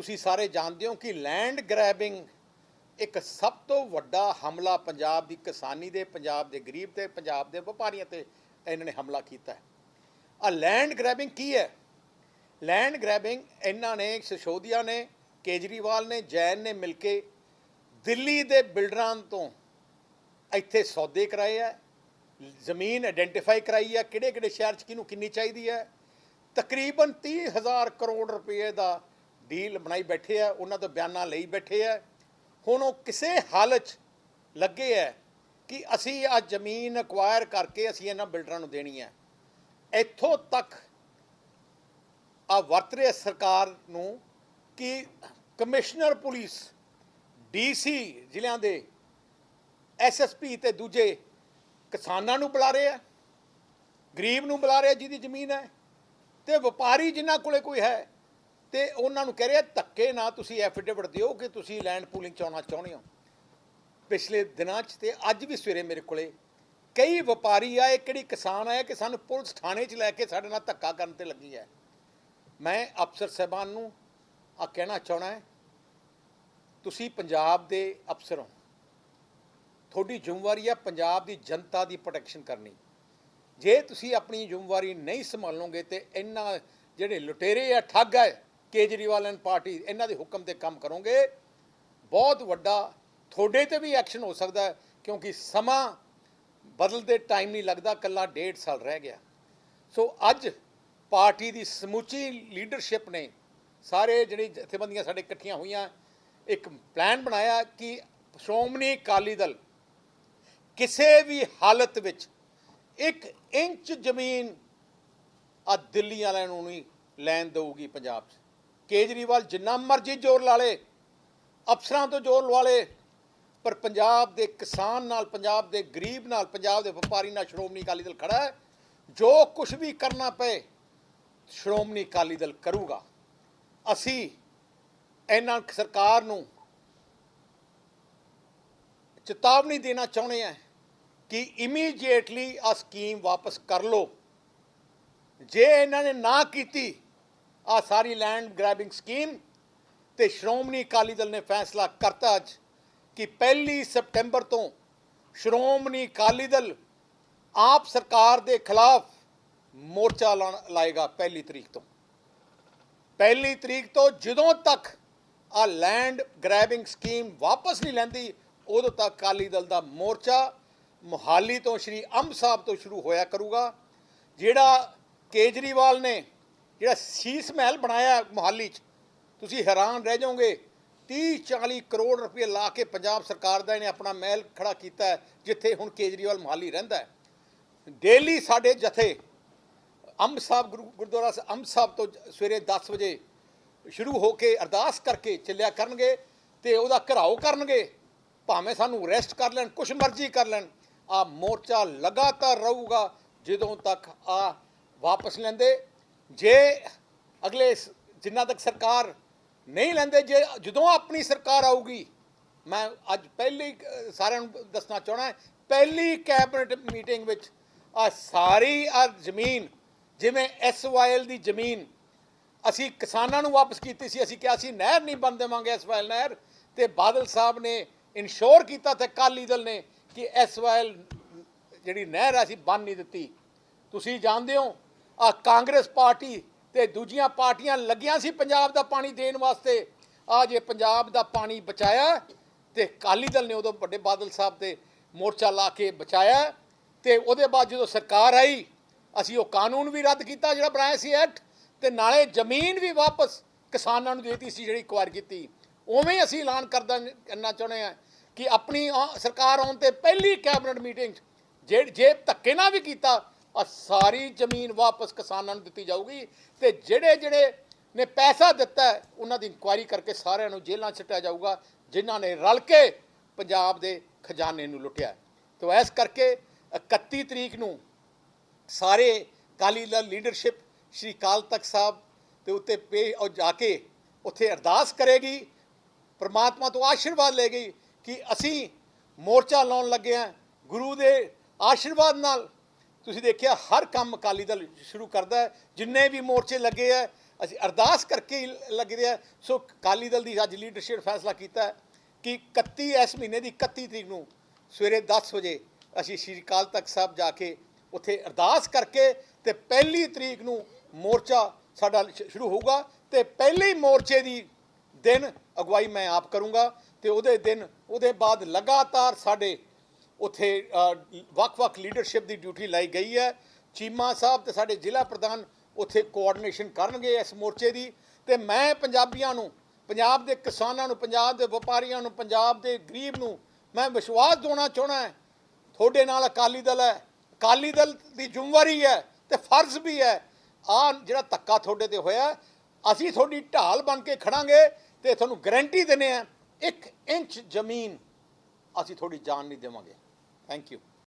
ਤੁਸੀਂ ਸਾਰੇ ਜਾਣਦੇ ਹੋ ਕਿ ਲੈਂਡ ਗ੍ਰੈਬਿੰਗ ਇੱਕ ਸਭ ਤੋਂ ਵੱਡਾ ਹਮਲਾ ਪੰਜਾਬ ਦੀ ਕਿਸਾਨੀ ਦੇ, ਪੰਜਾਬ ਦੇ ਗਰੀਬ ਤੇ, ਪੰਜਾਬ ਦੇ ਵਪਾਰੀਆਂ ਤੇ ਇਹਨਾਂ ਨੇ ਹਮਲਾ ਕੀਤਾ ਹੈ। ਆ ਲੈਂਡ ਗ੍ਰੈਬਿੰਗ ਕੀ ਹੈ? ਲੈਂਡ ਗ੍ਰੈਬਿੰਗ ਇਹਨਾਂ ਨੇ, ਸਸ਼ੋਦੀਆ ਨੇ, ਕੇਜਰੀਵਾਲ ਨੇ, ਜੈਨ ਨੇ ਮਿਲ ਕੇ ਦਿੱਲੀ ਦੇ ਬਿਲਡਰਾਂ ਤੋਂ ਇੱਥੇ ਸੌਦੇ ਕਰਾਏ ਆ ਜ਼ਮੀਨ ਆਇਡੈਂਟੀਫਾਈ ਕਰਾਈ ਆ ਕਿਹੜੇ ਕਿਹੜੇ ਸ਼ਹਿਰ 'ਚ ਕਿਹਨੂੰ ਕਿੰਨੀ ਚਾਹੀਦੀ ਹੈ? ਤਕਰੀਬਨ 30000 ਕਰੋੜ ਰੁਪਏ ਦਾ ਡੀਲ ਬਣਾਈ ਬੈਠੇ ਆ, ਉਹਨਾਂ ਤੋਂ ਬਿਆਨਾਂ ਲਈ ਬੈਠੇ ਆ। ਹੁਣ ਉਹ ਕਿਸੇ ਹਾਲਤ ਲੱਗੇ ਆ ਕਿ ਅਸੀਂ ਆ ਜ਼ਮੀਨ ਅਕਵਾਇਰ ਕਰਕੇ ਅਸੀਂ ਇਹਨਾਂ ਬਿਲਡਰਾਂ ਨੂੰ ਦੇਣੀ ਹੈ ਇੱਥੋਂ ਤੱਕ ਆ ਵਰਤ ਰਿਹਾ ਸਰਕਾਰ ਨੂੰ ਕਿ ਕਮਿਸ਼ਨਰ ਪੁਲਿਸ ਡੀਸੀ ਜ਼ਿਲ੍ਹਿਆਂ ਦੇ ਐਸਐਸਪੀ ਤੇ ਦੂਜੇ ਕਿਸਾਨਾਂ ਨੂੰ ਬੁਲਾ ਰਹੇ ਆ ਗਰੀਬ ਨੂੰ ਬੁਲਾ ਰਹੇ ਜਿਹਦੀ ਜ਼ਮੀਨ ਹੈ ਤੇ ਵਪਾਰੀ ਜਿਨ੍ਹਾਂ ਕੋਲੇ ਕੋਈ ਹੈ ਤੇ ਉਹਨਾਂ ਨੂੰ ਕਹਿ ਰਿਹਾ, ਧੱਕੇ ਨਾ ਤੁਸੀਂ ਐਫੀਡੇਵਿਟ ਦਿਓ ਕਿ ਤੁਸੀਂ ਲੈਂਡ ਪੂਲਿੰਗ ਚ ਆਉਣਾ ਚਾਹੁੰਦੇ ਹੋ। ਪਿਛਲੇ ਦਿਨਾਂ 'ਚ ਤੇ ਅੱਜ ਵੀ ਸਵੇਰੇ ਮੇਰੇ ਕੋਲੇ ਕਈ ਵਪਾਰੀ ਆਏ, ਕਿਹੜੀ ਕਿਸਾਨ ਆਏ ਕਿ ਸਾਨੂੰ ਪੁਲਿਸ ਥਾਣੇ 'ਚ ਲੈ ਕੇ ਸਾਡੇ ਨਾਲ ਧੱਕਾ ਕਰਨ ਤੇ ਲੱਗੀ ਹੈ। ਮੈਂ ਅਫਸਰ ਸਾਹਿਬਾਨ ਨੂੰ ਆ ਕਹਿਣਾ ਚਾਹਣਾ ਹੈ, ਤੁਸੀਂ ਪੰਜਾਬ ਦੇ ਅਫਸਰ ਹੋ। ਤੁਹਾਡੀ ਜ਼ਿੰਮੇਵਾਰੀ ਹੈ ਪੰਜਾਬ ਦੀ ਜਨਤਾ ਦੀ ਪ੍ਰੋਟੈਕਸ਼ਨ ਕਰਨੀ। ਜੇ ਤੁਸੀਂ ਆਪਣੀ ਜ਼ਿੰਮੇਵਾਰੀ ਨਹੀਂ ਸੰਭਾਲੋਗੇ ਤੇ ਇਹਨਾਂ ਜਿਹੜੇ ਲੁਟੇਰੇ ਆ, ਠੱਗ ਹੈ ਕੇਜਰੀਵਾਲ ਐਂਡ ਪਾਰਟੀ ਇਹਨਾਂ ਦੇ ਹੁਕਮ ਤੇ ਕੰਮ ਕਰੋਗੇ। ਬਹੁਤ ਵੱਡਾ, ਤੁਹਾਡੇ ਤੇ ਵੀ ਐਕਸ਼ਨ ਹੋ ਸਕਦਾ ਹੈ, ਕਿਉਂਕਿ ਸਮਾਂ ਬਦਲਦੇ ਟਾਈਮ ਨਹੀਂ ਲੱਗਦਾ ਕੱਲਾ ਡੇਢ ਸਾਲ ਰਹਿ ਗਿਆ। ਸੋ ਅੱਜ ਪਾਰਟੀ ਦੀ ਸਮੁੱਚੀ ਲੀਡਰਸ਼ਿਪ ਨੇ ਸਾਰੇ ਜਿਹੜੇ ਜਥੇਬੰਦੀਆਂ ਸਾਡੇ ਇਕੱਠੀਆਂ ਹੋਈਆਂ, ਇੱਕ ਪਲਾਨ ਬਣਾਇਆ ਕਿ ਸ਼੍ਰੋਮਣੀ ਅਕਾਲੀ ਦਲ ਕਿਸੇ ਵੀ ਹਾਲਤ ਵਿੱਚ ਇੱਕ ਇੰਚ ਜ਼ਮੀਨ ਆ ਦਿੱਲੀ ਵਾਲਿਆਂ ਨੂੰ ਨਹੀਂ ਲੈਣ ਦੇਊਗੀ ਪੰਜਾਬ 'ਚ। ਕੇਜਰੀਵਾਲ ਜਿੰਨਾ ਮਰਜ਼ੀ ਜ਼ੋਰ ਲਾ ਲੇ, ਅਫਸਰਾਂ ਤੋਂ ਜ਼ੋਰ ਲਵਾ ਲੇ, ਪਰ ਪੰਜਾਬ ਦੇ ਕਿਸਾਨ ਨਾਲ, ਪੰਜਾਬ ਦੇ ਗਰੀਬ ਨਾਲ, ਪੰਜਾਬ ਦੇ ਵਪਾਰੀ ਨਾਲ ਸ਼੍ਰੋਮਣੀ ਅਕਾਲੀ ਦਲ ਖੜਾ ਹੈ। ਜੋ ਕੁਝ ਵੀ ਕਰਨਾ ਪਏ, ਸ਼੍ਰੋਮਣੀ ਅਕਾਲੀ ਦਲ ਕਰੂਗਾ। ਅਸੀਂ ਇਹਨਾਂ ਸਰਕਾਰ ਨੂੰ ਚੇਤਾਵਨੀ ਦੇਣਾ ਚਾਹੁੰਦੇ ਆ ਕਿ ਇਮੀਡੀਏਟਲੀ ਆ ਸਕੀਮ ਵਾਪਸ ਕਰ ਲਓ। ਜੇ ਇਹਨਾਂ ਨੇ ਨਾ ਕੀਤੀ ਆ ਸਾਰੀ ਲੈਂਡ ਗ੍ਰੈਬਿੰਗ ਸਕੀਮ ਤੇ ਸ਼੍ਰੋਮਣੀ ਅਕਾਲੀ ਦਲ ਨੇ ਫੈਸਲਾ ਕਰਤਾ ਅੱਜ ਕਿ ਪਹਿਲੀ ਸਪਟੈਂਬਰ ਤੋਂ ਸ਼੍ਰੋਮਣੀ ਅਕਾਲੀ ਦਲ ਆਪ ਸਰਕਾਰ ਦੇ ਖਿਲਾਫ ਮੋਰਚਾ ਲਾਉਣ- ਲਾਏਗਾ ਪਹਿਲੀ ਤਰੀਕ ਤੋਂ। ਪਹਿਲੀ ਤਰੀਕ ਤੋਂ ਜਦੋਂ ਤੱਕ ਆ ਲੈਂਡ ਗ੍ਰੈਬਿੰਗ ਸਕੀਮ ਵਾਪਸ ਨਹੀਂ ਲੈਂਦੀ, ਉਦੋਂ ਤੱਕ ਅਕਾਲੀ ਦਲ ਦਾ ਮੋਰਚਾ ਮੁਹਾਲੀ ਤੋਂ ਸ਼੍ਰੀ ਅੰਬ ਸਾਹਿਬ ਤੋਂ ਸ਼ੁਰੂ ਹੋਇਆ ਕਰੂਗਾ, ਜਿਹੜਾ ਕੇਜਰੀਵਾਲ ਨੇ ਜਿਹੜਾ ਸੀਸ ਮਹਿਲ ਬਣਾਇਆ ਮੁਹਾਲੀ 'ਚ, ਤੁਸੀਂ ਹੈਰਾਨ ਰਹਿ ਜਾਓਗੇ। 30 40 ਕਰੋੜ ਰੁਪਏ ਲਾ ਕੇ ਪੰਜਾਬ ਸਰਕਾਰ ਦਾ ਇਹਨੇ ਆਪਣਾ ਮਹਿਲ ਖੜਾ ਕੀਤਾ ਜਿੱਥੇ ਹੁਣ ਕੇਜਰੀਵਾਲ ਮੁਹਾਲੀ ਰਹਿੰਦਾ ਡੇਲੀ ਸਾਡੇ ਜਥੇ, ਅੰਬ ਸਾਹਿਬ ਗੁਰੂ, ਗੁਰਦੁਆਰਾ ਅੰਬ ਸਾਹਿਬ ਤੋਂ ਸਵੇਰੇ 10 ਵਜੇ ਸ਼ੁਰੂ ਹੋ ਕੇ ਅਰਦਾਸ ਕਰਕੇ ਚੱਲਿਆ ਕਰਨਗੇ ਤੇ ਉਹਦਾ ਘਰਾਓ ਕਰਨਗੇ। ਭਾਵੇਂ ਸਾਨੂੰ ਰੈਸਟ ਕਰ ਲੈਣ, ਕੁਛ ਮਰਜ਼ੀ ਕਰ ਲੈਣ ਆ ਮੋਰਚਾ ਲਗਾਤਾਰ ਰਹੂਗਾ, ਜਦੋਂ ਤੱਕ ਆ ਵਾਪਸ ਲੈਂਦੇ ਜੇ ਅਗਲੇ ਸ- ਜਿੰਨਾ ਤੱਕ ਸਰਕਾਰ ਨਹੀਂ ਲੈਂਦੇ, ਜੇ ਜਦੋਂ ਆਪਣੀ ਸਰਕਾਰ ਆਊਗੀ, ਮੈਂ ਅੱਜ ਪਹਿਲੀ ਸਾਰਿਆਂ ਨੂੰ ਦੱਸਣਾ ਚਾਹਣਾ ਪਹਿਲੀ ਕੈਬਨਿਟ ਮੀਟਿੰਗ ਵਿੱਚ ਆ ਸਾਰੀ ਆ ਜ਼ਮੀਨ, ਜਿਵੇਂ ਐਸਵਾਈਐਲ ਦੀ ਜ਼ਮੀਨ, ਅਸੀਂ ਕਿਸਾਨਾਂ ਨੂੰ ਵਾਪਸ ਕੀਤੀ ਸੀ, ਅਸੀਂ ਕਿਹਾ ਸੀ ਨਹਿਰ ਨਹੀਂ ਬਣ ਦੇਵਾਂਗੇ ਐਸਵਾਈਐਲ ਨਹਿਰ, ਤੇ ਬਾਦਲ ਸਾਹਿਬ ਨੇ ਇਨਸ਼ੋਰ ਕੀਤਾ ਤੇ ਅਕਾਲੀ ਦਲ ਨੇ ਕਿ ਐਸਵਾਈਐਲ ਜਿਹੜੀ ਨਹਿਰ ਆ, ਅਸੀਂ ਬੰਨ ਨਹੀਂ ਦਿੱਤੀ। ਤੁਸੀਂ ਜਾਣਦੇ ਹੋ ਆ ਕਾਂਗਰਸ ਪਾਰਟੀ ਤੇ ਦੂਜੀਆਂ ਪਾਰਟੀਆਂ ਲੱਗੀਆਂ ਸੀ ਪੰਜਾਬ ਦਾ ਪਾਣੀ ਦੇਣ ਵਾਸਤੇ। ਆ ਜੇ ਪੰਜਾਬ ਦਾ ਪਾਣੀ ਬਚਾਇਆ ਤੇ ਅਕਾਲੀ ਦਲ ਨੇ ਉਦੋਂ ਵੱਡੇ ਬਾਦਲ ਸਾਹਿਬ ਤੇ ਮੋਰਚਾ ਲਾ ਕੇ ਬਚਾਇਆ ਤੇ ਉਹਦੇ ਬਾਅਦ ਜਦੋਂ ਸਰਕਾਰ ਆਈ, ਅਸੀਂ ਉਹ ਕਾਨੂੰਨ ਵੀ ਰੱਦ ਕੀਤਾ ਜਿਹੜਾ ਬਣਾਇਆ ਸੀ ਐਕਟ ਤੇ ਨਾਲੇ ਜ਼ਮੀਨ ਵੀ ਵਾਪਸ ਕਿਸਾਨਾਂ ਨੂੰ ਦੇਤੀ ਸੀ ਜਿਹੜੀ ਕੁਆਰ ਕੀਤੀ। ਉਵੇਂ ਹੀ ਅਸੀਂ ਐਲਾਨ ਕਰਦਾ ਕਰਨਾ ਚਾਹੁੰਦੇ ਆ ਕਿ ਆਪਣੀ ਆ- ਸਰਕਾਰ ਆਉਣ ਤੇ ਪਹਿਲੀ ਕੈਬਨਿਟ ਮੀਟਿੰਗ 'ਚ ਜੇ ਜੇ ਧੱਕੇ ਨਾਲ ਵੀ ਕੀਤਾ ਆ ਸਾਰੀ ਜ਼ਮੀਨ ਵਾਪਸ ਕਿਸਾਨਾਂ ਨੂੰ ਦਿੱਤੀ ਜਾਊਗੀ ਤੇ ਜਿਹੜੇ ਜਿਹੜੇ ਨੇ ਪੈਸਾ ਦਿੱਤਾ ਉਹਨਾਂ ਦੀ ਇਨਕੁਆਇਰੀ ਕਰਕੇ ਸਾਰਿਆਂ ਨੂੰ ਜੇਲ੍ਹਾਂ 'ਚ ਜਾਊਗਾ, ਜਿਨ੍ਹਾਂ ਨੇ ਰਲ ਕੇ ਪੰਜਾਬ ਦੇ ਖਜ਼ਾਨੇ ਨੂੰ ਲੁੱਟਿਆ ਤੋ ਇਸ ਕਰਕੇ 31 ਤਰੀਕ ਨੂੰ ਸਾਰੇ ਅਕਾਲੀ ਦਲ ਲੀਡਰਸ਼ਿਪ, ਸ਼੍ਰੀ ਅਕਾਲ ਤਖਤ ਸਾਹਿਬ ਦੇ ਉੱਤੇ ਪੇ ਉਹ ਜਾ ਕੇ ਉੱਥੇ ਅਰਦਾਸ ਕਰੇਗੀ, ਪ੍ਰਮਾਤਮਾ ਤੋਂ ਆਸ਼ੀਰਵਾਦ ਲਏਗੀ ਕਿ ਅਸੀਂ ਮੋਰਚਾ ਲਾਉਣ ਲੱਗੇ ਹਾਂ, ਗੁਰੂ ਦੇ ਆਸ਼ੀਰਵਾਦ ਨਾਲ ਤੁਸੀਂ ਦੇਖਿਆ, ਹਰ ਕੰਮ ਅਕਾਲੀ ਦਲ ਸ਼ੁਰੂ ਕਰਦਾ ਜਿੰਨੇ ਵੀ ਮੋਰਚੇ ਲੱਗੇ ਆ ਅਸੀਂ ਅਰਦਾਸ ਕਰਕੇ ਹੀ ਲੱਗਦੇ ਆ ਸੋ ਅਕਾਲੀ ਦਲ ਦੀ ਅੱਜ ਲੀਡਰਸ਼ਿਪ ਫੈਸਲਾ ਕੀਤਾ ਕਿ 31 ਇਸ ਮਹੀਨੇ ਦੀ 31 ਤਰੀਕ ਨੂੰ ਸਵੇਰੇ 10 ਵਜੇ ਅਸੀਂ ਸ਼੍ਰੀ ਅਕਾਲ ਤਖਤ ਸਾਹਿਬ ਜਾ ਕੇ ਉੱਥੇ ਅਰਦਾਸ ਕਰਕੇ ਤੇ ਪਹਿਲੀ ਤਰੀਕ ਨੂੰ ਮੋਰਚਾ ਸਾਡਾ ਸ਼ੁਰੂ ਹੋਊਗਾ ਤੇ ਪਹਿਲੇ ਮੋਰਚੇ ਦੀ ਦਿਨ ਅਗਵਾਈ ਮੈਂ ਆਪ ਕਰੂੰਗਾ ਤੇ ਉਹਦੇ ਦਿਨ, ਉਹਦੇ ਬਾਅਦ ਲਗਾਤਾਰ ਸਾਡੇ ਉੱਥੇ ਵੱਖ-ਵੱਖ ਲੀਡਰਸ਼ਿਪ ਦੀ ਡਿਊਟੀ ਲਾਈ ਗਈ ਹੈ। ਚੀਮਾ ਸਾਹਿਬ ਤੇ ਸਾਡੇ ਜ਼ਿਲ੍ਹਾ ਪ੍ਰਧਾਨ ਉੱਥੇ ਕੋਆਰਡੀਨੇਸ਼ਨ ਕਰਨਗੇ ਇਸ ਮੋਰਚੇ ਦੀ। ਤੇ ਮੈਂ ਪੰਜਾਬੀਆਂ ਨੂੰ, ਪੰਜਾਬ ਦੇ ਕਿਸਾਨਾਂ ਨੂੰ, ਪੰਜਾਬ ਦੇ ਵਪਾਰੀਆਂ ਨੂੰ, ਪੰਜਾਬ ਦੇ ਗਰੀਬ ਨੂੰ ਮੈਂ ਵਿਸ਼ਵਾਸ ਦਿਵਾਉਣਾ ਚਾਹਣਾ ਹੈ। ਤੁਹਾਡੇ ਨਾਲ ਅਕਾਲੀ ਦਲ ਹੈ। ਅਕਾਲੀ ਦਲ ਦੀ ਜ਼ਿੰਮੇਵਾਰੀ ਹੈ ਤੇ ਫਰਜ਼ ਵੀ ਹੈ। ਆ ਜਿਹੜਾ ਧੱਕਾ ਤੁਹਾਡੇ ਤੇ ਹੋਇਆ, ਅਸੀਂ ਤੁਹਾਡੀ ਢਾਲ ਬਣ ਕੇ ਖੜਾਂਗੇ ਤੇ ਤੁਹਾਨੂੰ ਗਾਰੰਟੀ ਦਿੰਦੇ ਆ ਇੱਕ ਇੰਚ ਜ਼ਮੀਨ ਅਸੀਂ ਤੁਹਾਡੀ ਜਾਨ ਨਹੀਂ ਦੇਵਾਂਗੇ। Thank you.